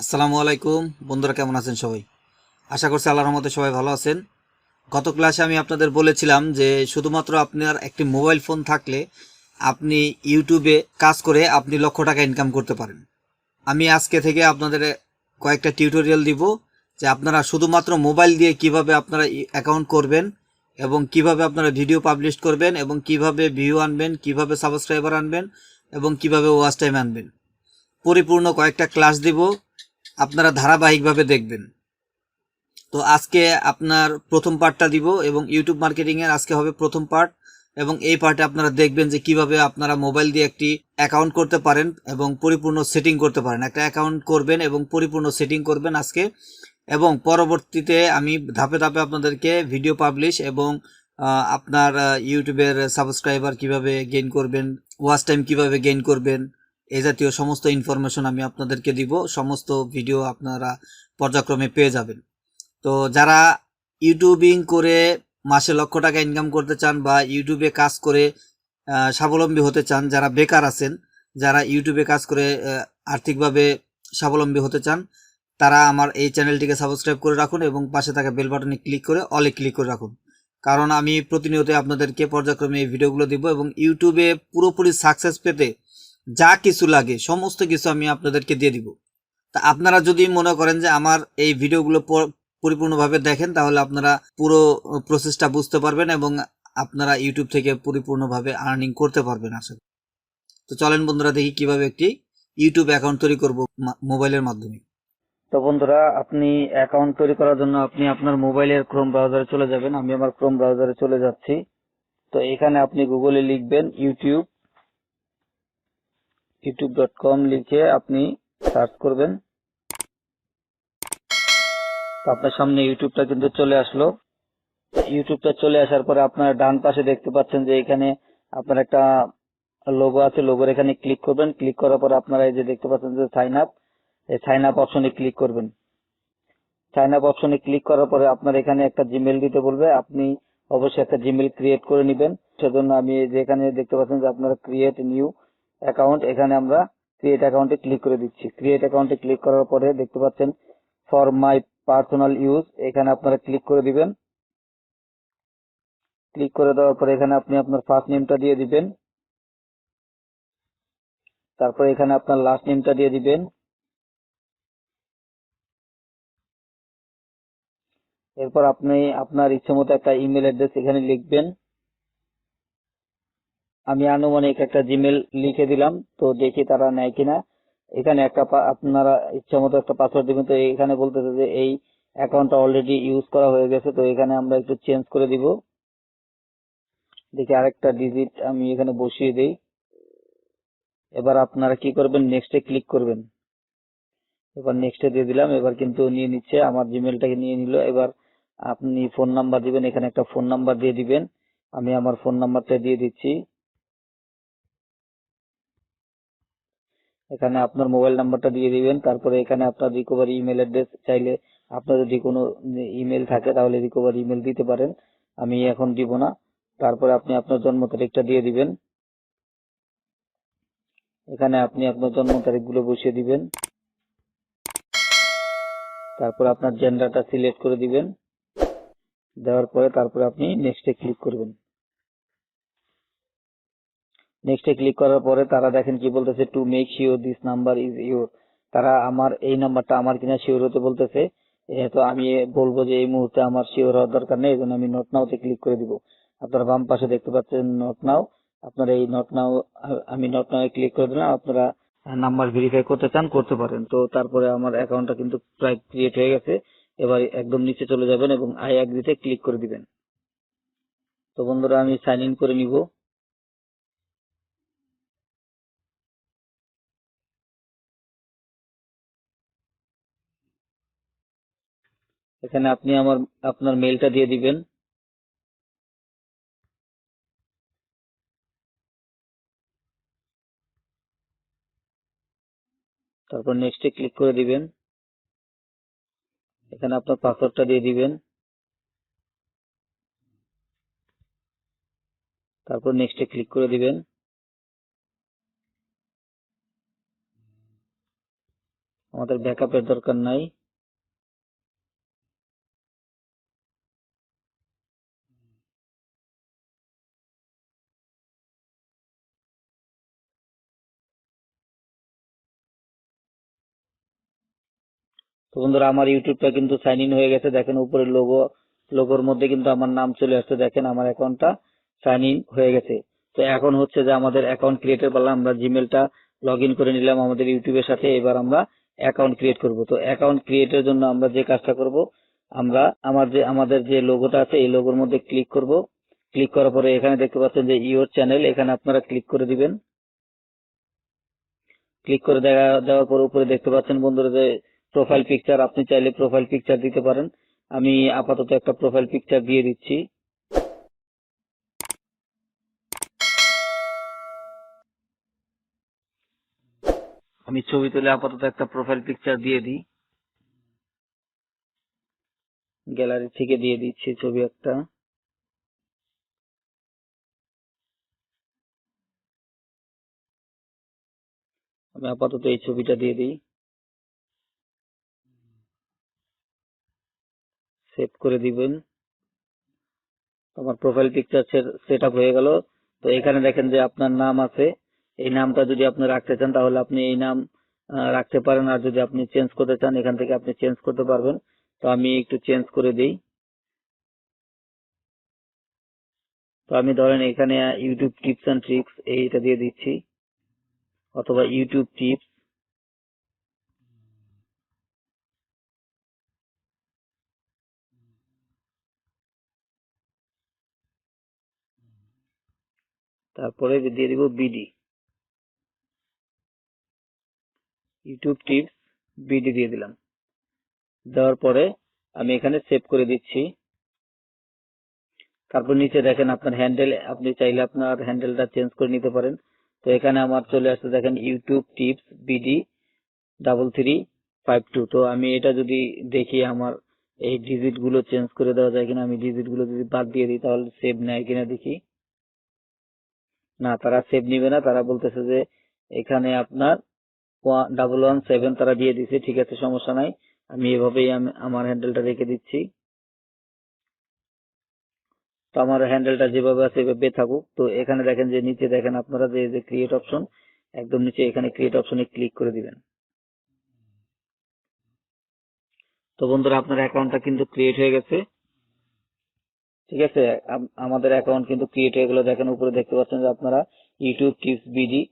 আসসালামু আলাইকুম। বন্ধুরা, কেমন আছেন সবাই? আশা করছি আল্লাহর রহমতে সবাই ভালো আছেন। গত ক্লাসে আমি আপনাদের বলেছিলাম যে, শুধুমাত্র আপনার একটি মোবাইল ফোন থাকলে আপনি ইউটিউবে কাজ করে আপনি লক্ষ টাকা ইনকাম করতে পারেন। আমি আজকে থেকে আপনাদের কয়েকটা টিউটোরিয়াল দিব যে, আপনারা শুধুমাত্র মোবাইল দিয়ে কীভাবে আপনারা অ্যাকাউন্ট করবেন এবং কীভাবে আপনারা ভিডিও পাবলিশ করবেন এবং কীভাবে ভিউ আনবেন, কীভাবে সাবস্ক্রাইবার আনবেন এবং কীভাবে ওয়াচ টাইম আনবেন। পরিপূর্ণ কয়েকটা ক্লাস দিব। আপনারা ধারাবাহিকভাবে দেখবেন। তো আজকে আপনার প্রথম পার্টটা দিব এবং ইউটিউব মার্কেটিং এর আজকে হবে প্রথম পার্ট এবং এই পার্টে আপনারা দেখবেন যে কীভাবে আপনারা মোবাইল দিয়ে একটি অ্যাকাউন্ট করতে পারেন এবং পরিপূর্ণ সেটিং করতে পারেন। একটা অ্যাকাউন্ট করবেন এবং পরিপূর্ণ সেটিং করবেন আজকে এবং পরবর্তীতে আমি ধাপে ধাপে আপনাদেরকে ভিডিও পাবলিশ এবং আপনার ইউটিউবের সাবস্ক্রাইবার কীভাবে গেইন করবেন ওয়াচ টাইম কীভাবে গেইন করবেন এই জাতীয় সমস্ত ইনফরমেশন আমি আপনাদেরকে দিব। সমস্ত ভিডিও আপনারা পর্যায়ক্রমে পেয়ে যাবেন। তো যারা ইউটিউবিং করে মাসে লক্ষ টাকা ইনকাম করতে চান বা ইউটিউবে কাজ করে স্বাবলম্বী হতে চান, যারা বেকার আছেন, যারা ইউটিউবে কাজ করে আর্থিকভাবে স্বাবলম্বী হতে চান, তারা আমার এই চ্যানেলটিকে সাবস্ক্রাইব করে রাখুন এবং পাশে থাকা বেল বাটনে ক্লিক করে অলে ক্লিক করে রাখুন। কারণ আমি প্রতিনিয়ত আপনাদেরকে পর্যায়ক্রমে এই ভিডিওগুলো দিব এবং ইউটিউবে পুরোপুরি সাকসেস পেতে যা কিছু লাগে, সমস্ত কিছু আমি আপনাদেরকে দিয়ে দিব। তা আপনারা যদি মনে করেন যে আমার এই ভিডিওগুলো পরিপূর্ণভাবে দেখেন, তাহলে আপনারা পুরো প্রসেসটা বুঝতে পারবেন এবং আপনারা ইউটিউব থেকে পরিপূর্ণভাবে আর্নিং করতে পারবেন আসলে তো চলেন বন্ধুরা, দেখি কীভাবে একটি ইউটিউব অ্যাকাউন্ট তৈরি করব মোবাইলের মাধ্যমে। তো বন্ধুরা, আপনি অ্যাকাউন্ট তৈরি করার জন্য আপনি আপনার মোবাইলের ক্রোম ব্রাউজারে চলে যাবেন। আমি আমার ক্রোম ব্রাউজারে চলে যাচ্ছি। তো এখানে আপনি গুগলে লিখবেন ইউটিউব ইউটিউব ডট কম লিখে আপনি সার্চ করবেন। আপনার সামনে ইউটিউবটা কিন্তু চলে আসলো। ইউটিউবটা চলে আসার পরে আপনার ডান পাশে দেখতে পাচ্ছেন যে এখানে আপনার একটা লোগো আছে। লোগোর এখানে ক্লিক করবেন। ক্লিক করার পরে আপনারা এই যে দেখতে পাচ্ছেন যে সাইন আপ এই সাইন আপ অপশনে ক্লিক করবেন। সাইন আপ অপশনে ক্লিক করার পরে আপনার এখানে একটা জিমেল দিতে বলবে। আপনি অবশ্যই একটা জিমেল ক্রিয়েট করে নেবেন। সেজন্য আমি এই যে এখানে দেখতে পাচ্ছেন যে আপনারা ক্রিয়েট নিউ অ্যাকাউন্ট এখানে আমরা ক্রিয়েট অ্যাকাউন্টে ক্লিক করে দিচ্ছি। ক্রিয়েট অ্যাকাউন্টে ক্লিক করার পরে দেখতে পাচ্ছেন ফর মাই পার্সোনাল ইউজ এখানে আপনারা ক্লিক করে দিবেন। ক্লিক করে দেওয়ার পরে এখানে আপনি আপনার ফার্স্ট নেমটা দিয়ে দিবেন। তারপর এখানে আপনার লাস্ট নেমটা দিয়ে দিবেন। এরপর আপনি আপনার ইচ্ছে মতো একটা ইমেল অ্যাড্রেস এখানে লিখবেন। আমি আনুমানিক একটা জিমেল লিখে দিলাম, তো দেখি তারা নেয় কিনা। এখানে একটা আপনারা ইচ্ছা মতো একটা পাসওয়ার্ড দিবেন, তো এখানে বলতেছে যে এই অ্যাকাউন্টটা অলরেডি ইউজ করা হয়ে গেছে, তো এখানে আমরা একটু চেঞ্জ করে দিব। দেখি আরেকটা ডিজিট আমি এখানে বসিয়ে দেই। এবার আপনারা কি করবেন নেক্সটে ক্লিক করবেন। এবার নেক্সটে দিয়ে দিলাম, এবার কিন্তু নিয়ে নিচ্ছে, আমার জিমেলটাকে নিয়ে নিল। এবার আপনি ফোন নাম্বার দিবেন, এখানে একটা ফোন নাম্বার দিয়ে দিবেন। আমি আমার ফোন নাম্বারটা দিয়ে দিচ্ছি। এখানে আপনার মোবাইল নাম্বারটা দিয়ে দিবেন, তারপরে এখানে আপনার রিকভারি ইমেল অ্যাড্রেস চাইলে আপনার যদি কোনো ইমেল থাকে তাহলে রিকভারি ইমেল দিতে পারেন, আমি এখন দিব না। তারপরে আপনি আপনার জন্ম তারিখটা দিয়ে দিবেন। এখানে আপনি আপনার জন্ম তারিখগুলো বসিয়ে দিবেন। তারপর আপনার জেন্ডারটা সিলেক্ট করে দিবেন। দেওয়ার পরে তারপরে আপনি নেক্সটে ক্লিক করবেন। নেক্সটে ক্লিক করার পরে তারা দেখেন কি বলতেছে to make sure this number is your তারা আমার, এই নাম্বারটা আমার কিনা শিওর হতে বলতেছে। তো আমি বলব যে এই মুহূর্তে আমার শিওর হওয়ার দরকার নেই আমি নট নাওতে ক্লিক করে দিব। আপনারা বাম পাশে দেখতে পাচ্ছেন নট নাও আপনারা এই নট নাও আমি নট নাও ক্লিক করে দিলাম, আপনারা নাম্বার ভেরিফাই করতে চান, করতে পারেন। তো তারপরে আমার অ্যাকাউন্টটা কিন্তু প্রায় ক্রিয়েট হয়ে গেছে। এবার একদম নিচে চলে যাবেন এবং আই অ্যাগ্রিতে ক্লিক করে দিবেন। তো বন্ধুরা, আমি সাইন ইন করে নিব। এখানে আপনি আমার, আপনার মেলটা দিয়ে দিবেন। তারপর নেক্সটে ক্লিক করে দিবেন। এখানে আপনার পাসওয়ার্ডটা দিয়ে দিবেন। তারপর নেক্সটে ক্লিক করে দিবেন। আমাদের ব্যাকআপের দরকার নাই। তো বন্ধুরা, আমার ইউটিউবটা কিন্তু সাইন ইন হয়ে গেছে। দেখেন উপরে লোগো লোগোর মধ্যে কিন্তু আমার নাম চলে আসছে। দেখেন আমার অ্যাকাউন্টটা সাইন ইন হয়ে গেছে। তো এখন হচ্ছে যে আমাদের অ্যাকাউন্ট ক্রিয়েটের পারলাম আমরা জিমেলটা লগ করে নিলাম আমাদের ইউটিউবের সাথে। এবার আমরা অ্যাকাউন্ট ক্রিয়েট করব। তো অ্যাকাউন্ট ক্রিয়েটের জন্য আমরা যে কাজটা করব, আমরা আমার যে, আমাদের যে লোগোটা আছে, এই লোগোর মধ্যে ক্লিক করব। ক্লিক করার পরে এখানে দেখতে পাচ্ছেন যে ইওর চ্যানেল এখানে আপনারা ক্লিক করে দিবেন। ক্লিক করে দেখা, দেওয়ার পর উপরে দেখতে পাচ্ছেন বন্ধুরা যে প্রোফাইল পিকচার আপনি চাইলে প্রোফাইল পিকচার দিতে পারেন। আমি আপাতত একটা প্রোফাইল পিকচার দিয়ে দিচ্ছি। আমি ছবি তুলে আপাতত একটা প্রোফাইল পিকচার দিয়ে দিই। গ্যালারি থেকে দিয়ে দিচ্ছি ছবি একটা। আমি আপাতত এই ছবিটা দিয়ে দিই। সেভ করে দিবেন। আমার প্রোফাইল পিকচার সেট আপ হয়ে গেল। তো এখানে দেখেন যে আপনার নাম আছে। এই নামটা যদি আপনি রাখতে চান, তাহলে আপনি এই নাম রাখতে পারেন। আর যদি আপনি চেঞ্জ করতে চান, এখান থেকে আপনি চেঞ্জ করতে পারবেন। তো আমি একটু চেঞ্জ করে দিই। তো আমি ধরেন এখানে ইউটিউব টিপস অ্যান্ড ট্রিক্স এইটা দিয়ে দিচ্ছি। অথবা ইউটিউব টিপস তারপরে দিয়ে দিব বিডি ইউটিউব টিপস বিডি দিয়ে দিলাম। দেওয়ার পরে আমি এখানে সেভ করে দিচ্ছি। তারপর নিচে দেখেন আপনার হ্যান্ডেল আপনি চাইলে আপনার হ্যান্ডেলটা চেঞ্জ করে নিতে পারেন। তো এখানে আমার চলে আসছে দেখেন YouTube tips BD double three five two তো আমি এটা যদি দেখি আমার এই ডিজিটগুলো চেঞ্জ করে দেওয়া যায় কিনা, আমি ডিজিটগুলো যদি বাদ দিয়ে দিই, তাহলে সেভ নেয় কিনা দেখি। না, তারা সেভ নিবে না, তারা বলতেছে যে এখানে আপনার ডাবল ওয়ান সেভেন তারা দিয়ে দিছে, ঠিক আছে, সমস্যা নাই, আমি এভাবেই আমি, আমার হ্যান্ডেলটা রেখে দিচ্ছি। তো আমার হ্যান্ডেলটা যেভাবে আছে, এভাবে থাকুক। তো এখানে দেখেন যে, নিচে দেখেন আপনারা যে যে ক্রিয়েট অপশন একদম নিচে এখানে ক্রিয়েট অপশনে ক্লিক করে দিবেন। তো বন্ধুরা, আপনার অ্যাকাউন্টটা কিন্তু ক্রিয়েট হয়ে গেছে। ঠিক আছে? আম- আমাদের অ্যাকাউন্ট কিন্তু ক্রিয়েট হয়ে গেলো। দেখেন, উপরে দেখতে পাচ্ছেন যে আপনারা ইউটিউব টিপস বিডি